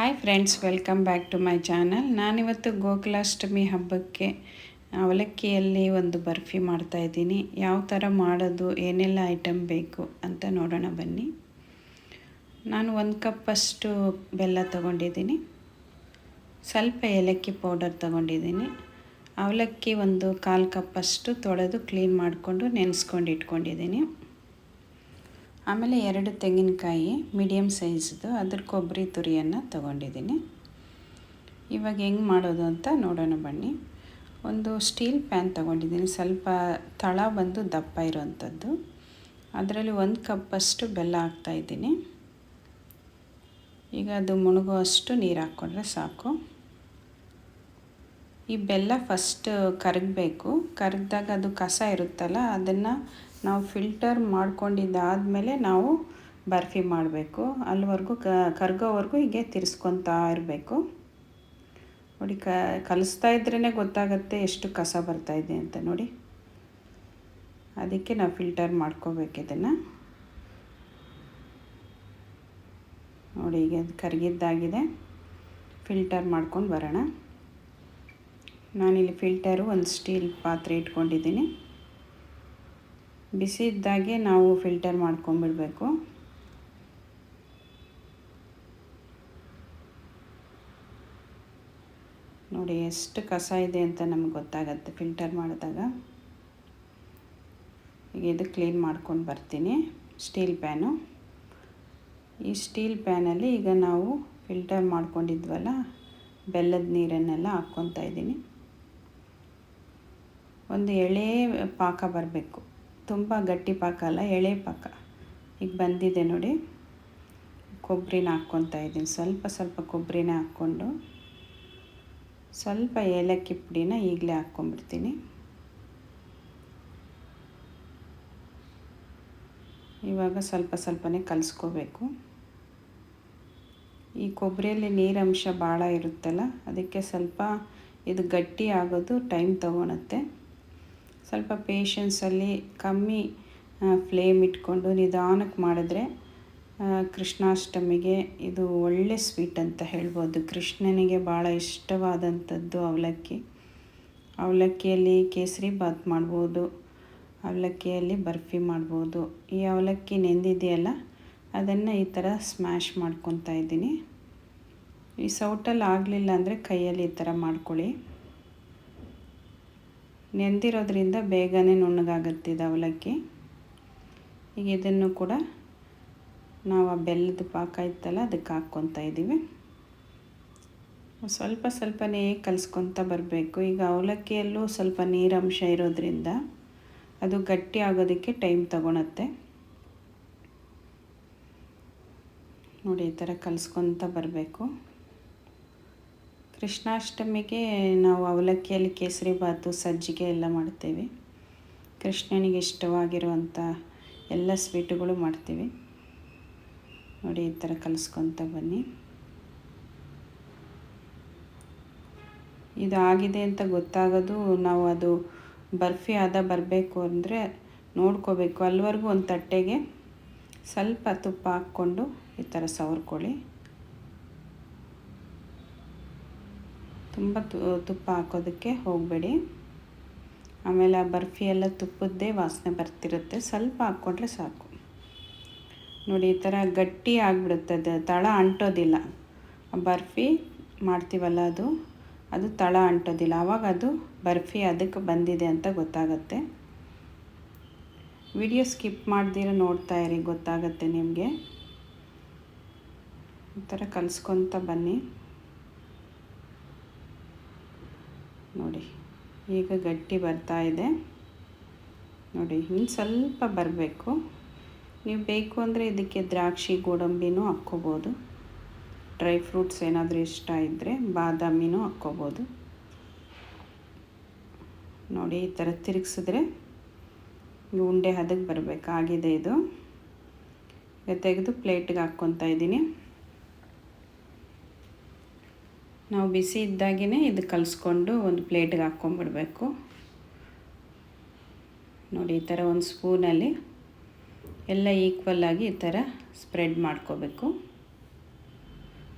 Hi friends welcome back to my channel ನಾನಿವತ್ತು ಗೋಕುಲಾಷ್ಟಮಿ ಹಬ್ಬಕ್ಕೆ ಅವಲಕ್ಕಿಯಲ್ಲಿ ಒಂದು ಬರ್ಫಿ ಮಾಡ್ತಾಯಿದ್ದೀನಿ ಯಾವ ಥರ ಮಾಡೋದು, ಏನೆಲ್ಲ ಐಟಮ್ ಬೇಕು ಅಂತ ನೋಡೋಣ ಬನ್ನಿ. ನಾನು ಒಂದು ಕಪ್ಪಷ್ಟು ಬೆಲ್ಲ ತಗೊಂಡಿದ್ದೀನಿ. ಸ್ವಲ್ಪ ಏಲಕ್ಕಿ ಪೌಡರ್ ತಗೊಂಡಿದ್ದೀನಿ. ಅವಲಕ್ಕಿ ಒಂದು ಕಾಲು ಕಪ್ಪಷ್ಟು ತೊಳೆದು ಕ್ಲೀನ್ ಮಾಡಿಕೊಂಡು ನೆನೆಸ್ಕೊಂಡು ಇಟ್ಕೊಂಡಿದ್ದೀನಿ. ಆಮೇಲೆ ಎರಡು ತೆಂಗಿನಕಾಯಿ ಮೀಡಿಯಮ್ ಸೈಜ್ದು ಅದ್ರ ಕೊಬ್ಬರಿ ತುರಿಯನ್ನು ತಗೊಂಡಿದ್ದೀನಿ. ಇವಾಗ ಹೆಂಗೆ ಮಾಡೋದು ಅಂತ ನೋಡೋಣ ಬನ್ನಿ. ಒಂದು ಸ್ಟೀಲ್ ಪ್ಯಾನ್ ತಗೊಂಡಿದ್ದೀನಿ. ಸ್ವಲ್ಪ ತಳ ಬಂದು ದಪ್ಪ ಇರೋವಂಥದ್ದು ಅದರಲ್ಲಿ ಒಂದು ಕಪ್ಪಷ್ಟು ಬೆಲ್ಲ ಹಾಕ್ತಾಯಿದ್ದೀನಿ ಈಗ ಅದು ಮುಳುಗುವಷ್ಟು ನೀರು ಹಾಕ್ಕೊಂಡ್ರೆ ಸಾಕು. ಈ ಬೆಲ್ಲ ಫಸ್ಟ್ ಕರಗಬೇಕು. ಕರಗಿದಾಗ ಅದು ಕಸ ಇರುತ್ತಲ್ಲ, ಅದನ್ನು ನಾವು ಫಿಲ್ಟರ್ ಮಾಡ್ಕೊಂಡಿದ್ದಾದಮೇಲೆ ನಾವು ಬರ್ಫಿ ಮಾಡಬೇಕು. ಅಲ್ಲಿವರೆಗೂ ಕ, ಕರ್ಗೋವರೆಗೂ ಹೀಗೆ ತಿರ್ಸ್ಕೊತಾ ಇರಬೇಕು. ನೋಡಿ, ಕ, ಕಲಿಸ್ತಾ ಇದ್ರೇ ಗೊತ್ತಾಗುತ್ತೆ ಎಷ್ಟು ಕಸ ಬರ್ತಾಯಿದೆ ಅಂತ ನೋಡಿ. ಅದಕ್ಕೆ ನಾವು ಫಿಲ್ಟರ್ ಮಾಡ್ಕೋಬೇಕು ಇದನ್ನು. ನೋಡಿ, ಈಗ ಅದು ಕರಗಿದ್ದಾಗಿದೆ. ಫಿಲ್ಟರ್ ಮಾಡ್ಕೊಂಡು ಬರೋಣ. ನಾನಿಲ್ಲಿ ಫಿಲ್ಟರು ಒಂದು ಸ್ಟೀಲ್ ಪಾತ್ರೆ ಇಟ್ಕೊಂಡಿದ್ದೀನಿ. ಬಿಸಿ ಇದ್ದಾಗೆ ನಾವು ಫಿಲ್ಟರ್ ಮಾಡ್ಕೊಂಬಿಡಬೇಕು. ನೋಡಿ ಎಷ್ಟು ಕಸ ಇದೆ ಅಂತ ನಮ್ಗೆ ಗೊತ್ತಾಗತ್ತೆ ಫಿಲ್ಟರ್ ಮಾಡಿದಾಗ. ಈಗ ಇದು ಕ್ಲೀನ್ ಮಾಡ್ಕೊಂಡು ಬರ್ತೀನಿ ಸ್ಟೀಲ್ ಪ್ಯಾನು ಈ ಸ್ಟೀಲ್ ಪ್ಯಾನಲ್ಲಿ ಈಗ ನಾವು ಫಿಲ್ಟರ್ ಮಾಡ್ಕೊಂಡಿದ್ವಲ್ಲ, ಬೆಲ್ಲದ ನೀರನ್ನೆಲ್ಲ ಹಾಕ್ಕೊತಾ ಇದ್ದೀನಿ. ಒಂದು ಎಳೆ ಪಾಕ ಬರಬೇಕು. ತುಂಬ ಗಟ್ಟಿ ಪಾಕ ಅಲ್ಲ, ಎಳೆ ಪಾಕ. ಈಗ ಬಂದಿದೆ ನೋಡಿ. ಕೊಬ್ಬರಿನ ಹಾಕ್ಕೊತಾ ಇದ್ದೀನಿ. ಸ್ವಲ್ಪ ಸ್ವಲ್ಪ ಕೊಬ್ಬರಿನ ಹಾಕ್ಕೊಂಡು ಸ್ವಲ್ಪ ಏಲಕ್ಕಿ ಪುಡಿನ ಈಗಲೇ ಹಾಕ್ಕೊಂಬಿಡ್ತೀನಿ ಇವಾಗ ಸ್ವಲ್ಪ ಸ್ವಲ್ಪನೇ ಕಲಿಸ್ಕೋಬೇಕು. ಈ ಕೊಬ್ಬರಿಯಲ್ಲಿ ನೀರಂಶ ಭಾಳ ಇರುತ್ತಲ್ಲ, ಅದಕ್ಕೆ ಸ್ವಲ್ಪ ಇದು ಗಟ್ಟಿ ಆಗೋದು ಟೈಮ್ ತೊಗೊಳತ್ತೆ. ಸ್ವಲ್ಪ ಪೇಷನ್ಸಲ್ಲಿ ಕಮ್ಮಿ ಫ್ಲೇಮ್ ಇಟ್ಕೊಂಡು ನಿಧಾನಕ್ಕೆ ಮಾಡಿದ್ರೆ ಕೃಷ್ಣಾಷ್ಟಮಿಗೆ ಇದು ಒಳ್ಳೆ ಸ್ವೀಟ್ ಅಂತ ಹೇಳ್ಬೋದು. ಕೃಷ್ಣನಿಗೆ ಭಾಳ ಇಷ್ಟವಾದಂಥದ್ದು ಅವಲಕ್ಕಿ. ಅವಲಕ್ಕಿಯಲ್ಲಿ ಕೇಸರಿ ಬಾತ್ ಮಾಡ್ಬೋದು, ಅವಲಕ್ಕಿಯಲ್ಲಿ ಬರ್ಫಿ ಮಾಡ್ಬೋದು. ಈ ಅವಲಕ್ಕಿ ನೆಂದಿದೆಯಲ್ಲ, ಅದನ್ನು ಈ ಥರ ಸ್ಮ್ಯಾಶ್ ಮಾಡ್ಕೊತಾ ಇದ್ದೀನಿ. ಈ ಸೌಟಲ್ಲಿ ಆಗಲಿಲ್ಲ ಅಂದರೆ ಕೈಯಲ್ಲಿ ಈ ಥರ ಮಾಡ್ಕೊಳ್ಳಿ. ನೆಂದಿರೋದ್ರಿಂದ ಬೇಗನೆ ನುಣ್ಣಗಾಗುತ್ತೆ ಇದು ಅವಲಕ್ಕಿ. ಈಗ ಇದನ್ನು ಕೂಡ ನಾವು ಆ ಬೆಲ್ಲದ ಪಾಕ ಇತ್ತಲ್ಲ, ಅದಕ್ಕೆ ಹಾಕ್ಕೊತಾ ಇದ್ದೀವಿ. ಸ್ವಲ್ಪ ಸ್ವಲ್ಪನೇ ಕಲಿಸ್ಕೊತ ಬರಬೇಕು. ಈಗ ಅವಲಕ್ಕಿಯಲ್ಲೂ ಸ್ವಲ್ಪ ನೀರಂಶ ಇರೋದ್ರಿಂದ ಅದು ಗಟ್ಟಿ ಆಗೋದಕ್ಕೆ ಟೈಮ್ ತಗೊಳತ್ತೆ. ನೋಡಿ, ಈ ಥರ ಕಲಿಸ್ಕೊತ ಬರಬೇಕು. ಕೃಷ್ಣಾಷ್ಟಮಿಗೆ ನಾವು ಅವಲಕ್ಕಿಯಲ್ಲಿ ಕೇಸರಿ ಬಾತು, ಸಜ್ಜಿಗೆ ಎಲ್ಲ ಮಾಡ್ತೇವೆ ಕೃಷ್ಣನಿಗೆ ಇಷ್ಟವಾಗಿರುವಂಥ ಎಲ್ಲ ಸ್ವೀಟುಗಳು ಮಾಡ್ತೀವಿ. ನೋಡಿ, ಈ ಥರ ಕಲಿಸ್ಕೊತ ಬನ್ನಿ. ಇದು ಆಗಿದೆ ಅಂತ ಗೊತ್ತಾಗೋದು, ನಾವು ಅದು ಬರ್ಫಿ ಆದ ಬರಬೇಕು ಅಂದರೆ ನೋಡ್ಕೋಬೇಕು. ಅಲ್ಲಿವರೆಗೂ ಒಂದು ತಟ್ಟೆಗೆ ಸ್ವಲ್ಪ ತುಪ್ಪ ಹಾಕ್ಕೊಂಡು ಈ ಥರ ಸವರ್ಕೊಳ್ಳಿ. ತುಂಬ ತುಪ್ಪ ಹಾಕೋದಕ್ಕೆ ಹೋಗಬೇಡಿ. ಆಮೇಲೆ ಆ ಬರ್ಫಿ ಎಲ್ಲ ತುಪ್ಪದ್ದೇ ವಾಸನೆ ಬರ್ತಿರುತ್ತೆ. ಸ್ವಲ್ಪ ಹಾಕ್ಕೊಂಡ್ರೆ ಸಾಕು. ನೋಡಿ, ಈ ಥರ ಗಟ್ಟಿ ಆಗಿಬಿಡುತ್ತೆ. ಅದು ತಳ ಅಂಟೋದಿಲ್ಲ. ಬರ್ಫಿ ಮಾಡ್ತೀವಲ್ಲ ಅದು ಅದು ತಳ ಅಂಟೋದಿಲ್ಲ. ಆವಾಗ ಅದು ಬರ್ಫಿ ಅದಕ್ಕೆ ಬಂದಿದೆ ಅಂತ ಗೊತ್ತಾಗತ್ತೆ. ವಿಡಿಯೋ ಸ್ಕಿಪ್ ಮಾಡ್ದಿರ ನೋಡ್ತಾ ಇರಿ, ಗೊತ್ತಾಗತ್ತೆ ನಿಮಗೆ. ಈ ಥರ ಕಲಿಸ್ಕೊತ ಬನ್ನಿ. ನೋಡಿ, ಈಗ ಗಟ್ಟಿ ಬರ್ತಾ ಇದೆ. ನೋಡಿ, ಇನ್ನು ಸ್ವಲ್ಪ ಬರಬೇಕು. ನೀವು ಬೇಕು ಅಂದರೆ ಇದಕ್ಕೆ ದ್ರಾಕ್ಷಿ, ಗೋಡಂಬಿನೂ ಹಾಕ್ಕೋಬೋದು. ಡ್ರೈ ಫ್ರೂಟ್ಸ್ ಏನಾದರೂ ಇಷ್ಟ ಇದ್ದರೆ ಬಾದಾಮಿನೂ ಹಾಕ್ಕೋಬೋದು. ನೋಡಿ, ಈ ಥರ ತಿರುಗಿಸಿದ್ರೆ ಉಂಡೆ ಹದಕ್ಕೆ ಬರಬೇಕಾಗಿದೆ ಇದು. ತೆಗೆದು ಪ್ಲೇಟ್ಗೆ ಹಾಕ್ಕೊತಾ ಇದ್ದೀನಿ. ನಾವು ಬಿಸಿ ಇದ್ದಾಗೇ ಇದು ಕಲಿಸ್ಕೊಂಡು ಒಂದು ಪ್ಲೇಟ್ಗೆ ಹಾಕ್ಕೊಂಬಿಡ್ಬೇಕು. ನೋಡಿ, ಈ ಥರ ಒಂದು ಸ್ಪೂನಲ್ಲಿ ಎಲ್ಲ ಈಕ್ವಲ್ಲಾಗಿ ಈ ಥರ ಸ್ಪ್ರೆಡ್ ಮಾಡ್ಕೋಬೇಕು.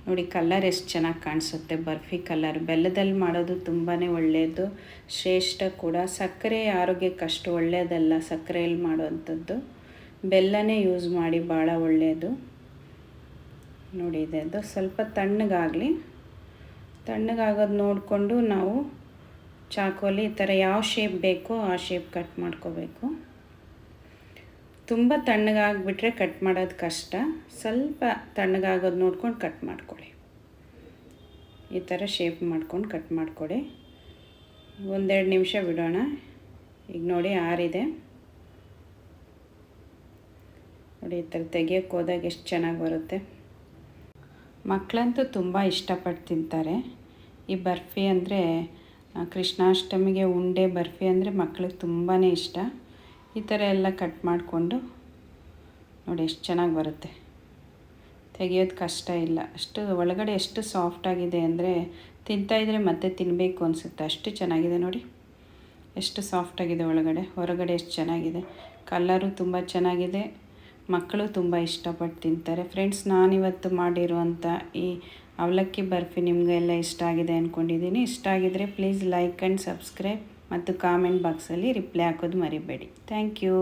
ನೋಡಿ, ಕಲರ್ ಎಷ್ಟು ಚೆನ್ನಾಗಿ ಕಾಣಿಸುತ್ತೆ. ಬರ್ಫಿ ಕಲರ್. ಬೆಲ್ಲದಲ್ಲಿ ಮಾಡೋದು ತುಂಬಾ ಒಳ್ಳೆಯದು. ಶ್ರೇಷ್ಠ ಕೂಡ. ಸಕ್ಕರೆ ಆರೋಗ್ಯಕ್ಕಷ್ಟು ಒಳ್ಳೆಯದಲ್ಲ ಸಕ್ಕರೆಯಲ್ಲಿ ಮಾಡುವಂಥದ್ದು. ಬೆಲ್ಲನೇ ಯೂಸ್ ಮಾಡಿ ಭಾಳ ಒಳ್ಳೆಯದು. ನೋಡಿ, ಇದೆ ಅದು ಸ್ವಲ್ಪ ತಣ್ಣಗಾಗಲಿ. ತಣ್ಣಗಾಗೋದು ನೋಡಿಕೊಂಡು ನಾವು ಚಾಕೋಲಿ ಈ ಥರ ಯಾವ ಶೇಪ್ ಬೇಕೋ ಆ ಶೇಪ್ ಕಟ್ ಮಾಡ್ಕೋಬೇಕು. ತುಂಬ ತಣ್ಣಗಾಗಿಬಿಟ್ರೆ ಕಟ್ ಮಾಡೋದು ಕಷ್ಟ. ಸ್ವಲ್ಪ ತಣ್ಣಗಾಗೋದು ನೋಡ್ಕೊಂಡು ಕಟ್ ಮಾಡ್ಕೊಳ್ಳಿ. ಈ ಥರ ಶೇಪ್ ಮಾಡ್ಕೊಂಡು ಕಟ್ ಮಾಡಿಕೊಡಿ ಒಂದೆರಡು ನಿಮಿಷ ಬಿಡೋಣ. ಈಗ ನೋಡಿ ಆರಿದೆ. ನೋಡಿ ಈ ಥರ ತೆಗಿಯೋಕ್ಕೆ ಹೋದಾಗ ಎಷ್ಟು ಚೆನ್ನಾಗಿ ಬರುತ್ತೆ. ಮಕ್ಕಳಂತೂ ತುಂಬ ಇಷ್ಟಪಟ್ಟು ತಿಂತಾರೆ. ಈ ಬರ್ಫಿ ಅಂದರೆ ಕೃಷ್ಣಾಷ್ಟಮಿಗೆ ಉಂಡೆ ಬರ್ಫಿ ಅಂದರೆ ಮಕ್ಕಳಿಗೆ ತುಂಬಾ ಇಷ್ಟ. ಈ ಥರ ಎಲ್ಲ ಕಟ್ ಮಾಡಿಕೊಂಡು ನೋಡಿ ಎಷ್ಟು ಚೆನ್ನಾಗಿ ಬರುತ್ತೆ. ತೆಗಿಯೋದು ಕಷ್ಟ ಇಲ್ಲ. ಅಷ್ಟು ಒಳಗಡೆ ಎಷ್ಟು ಸಾಫ್ಟಾಗಿದೆ ಅಂದರೆ ತಿಂತಾಯಿದ್ರೆ ಮತ್ತೆ ತಿನ್ನಬೇಕು ಅನಿಸುತ್ತೆ. ಅಷ್ಟು ಚೆನ್ನಾಗಿದೆ ನೋಡಿ. ಎಷ್ಟು ಸಾಫ್ಟಾಗಿದೆ ಒಳಗಡೆ. ಹೊರಗಡೆ ಎಷ್ಟು ಚೆನ್ನಾಗಿದೆ. ಕಲ್ಲರು ತುಂಬ ಚೆನ್ನಾಗಿದೆ. ಮಕ್ಕಳು ತುಂಬ ಇಷ್ಟಪಟ್ಟು ತಿಂತಾರೆ. ಫ್ರೆಂಡ್ಸ್ ನಾನಿವತ್ತು ಮಾಡಿರುವಂಥ ಈ ಅವಲಕ್ಕಿ ಬರ್ಫಿ ನಿಮಗೆಲ್ಲ ಇಷ್ಟ ಆಗಿದೆ ಅಂದ್ಕೊಂಡಿದ್ದೀನಿ ಇಷ್ಟ ಆಗಿದರೆ ಪ್ಲೀಸ್ ಲೈಕ್ ಆ್ಯಂಡ್ ಸಬ್ಸ್ಕ್ರೈಬ್ ಮತ್ತು ಕಾಮೆಂಟ್ ಬಾಕ್ಸಲ್ಲಿ ರಿಪ್ಲೈ ಹಾಕೋದು ಮರಿಬೇಡಿ. Thank you